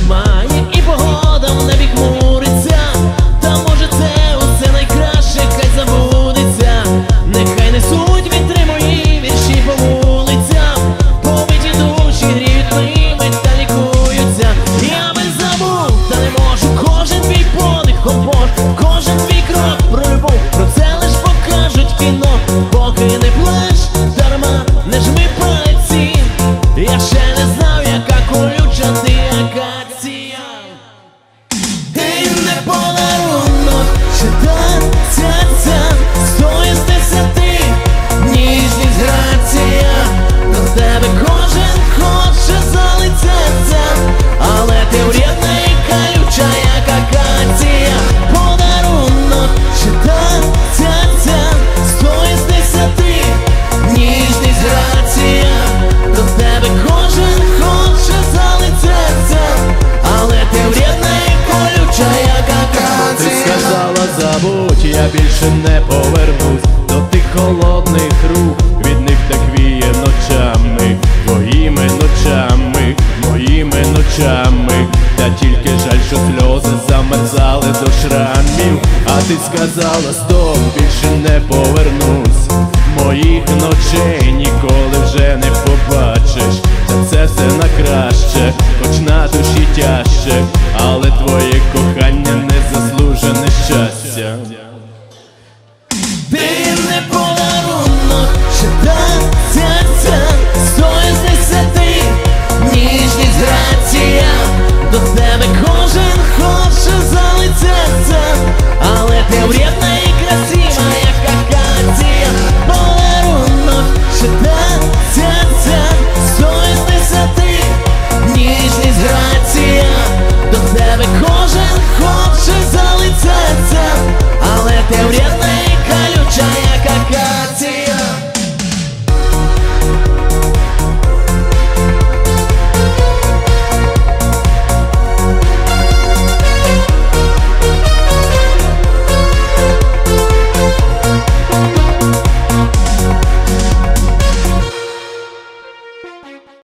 немає, і погода в небі хмуриться. Та може це усе найкраще, хай забудеться. Нехай несуть вітри мої вірші по вулицям. Побиті душі гріють ними та лікуються. Я би забув, та не можу. Кожен твій подих, обож, кожен твій крок про любов. Про це лиш покажуть кіно. Поки не плач, дарма не жми пальці. Я ще не знав, забудь, я більше не повернусь до тих холодних рук, від них так віє ночами, твоїми ночами, моїми ночами, та тільки жаль, що сльози замерзали до шрамів, а ти сказала стоп, більше не повернусь. Моїх ночей ніколи вже не побачиш, та це все на краще, хоч на